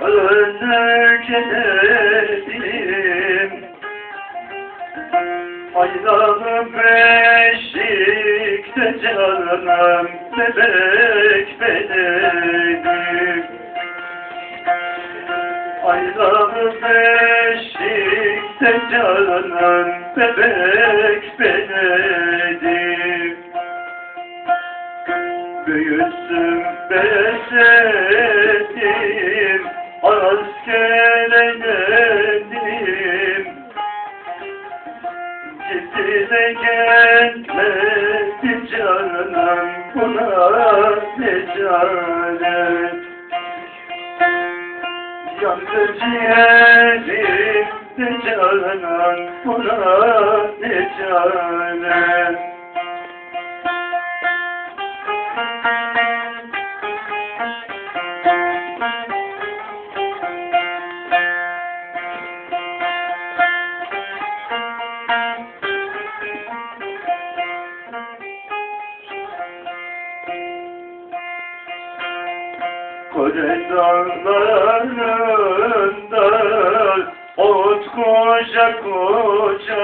Ölmek edelim Aynalı beşikte canım Bebek benim Aynalı beşikte canım Bebek besedim Askeledim Gitti de gelmedi canım Buna ne çare Yandı ciğerim de canım Buna ne çare Kore dağlarında ot koca koca.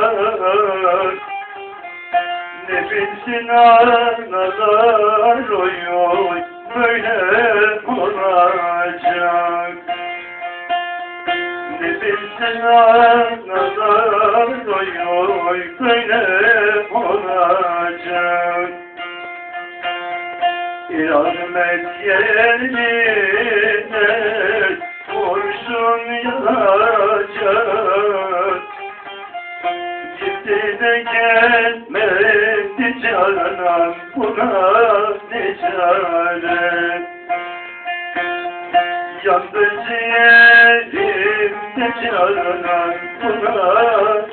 Ne bilsin analar oy oy böyle olacak Ne bilsin analar oy oy böyle olacak İrahmet yerine gelmedi canan buna ne çare Yandı ciğerimde canan buna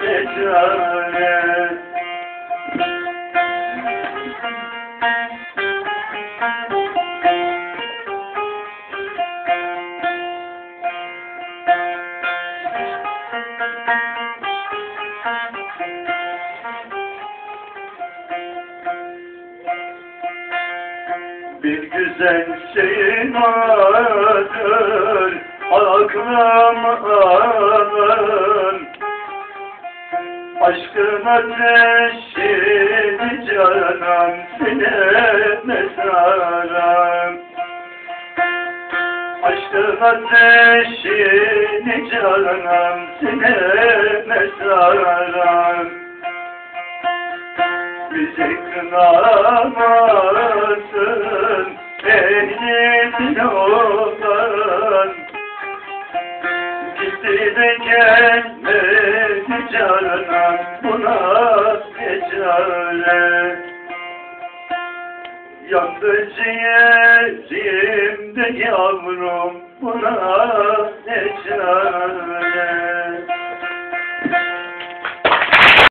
ne çare Bir güzel şeyin vardır. Aklım alın Aşkın ateşini canan sineme saran Aşkın ateşini canan sineme saran Bizi kınamasın De gelmedi canan buna ne çare Yandı ciğerimde yavrum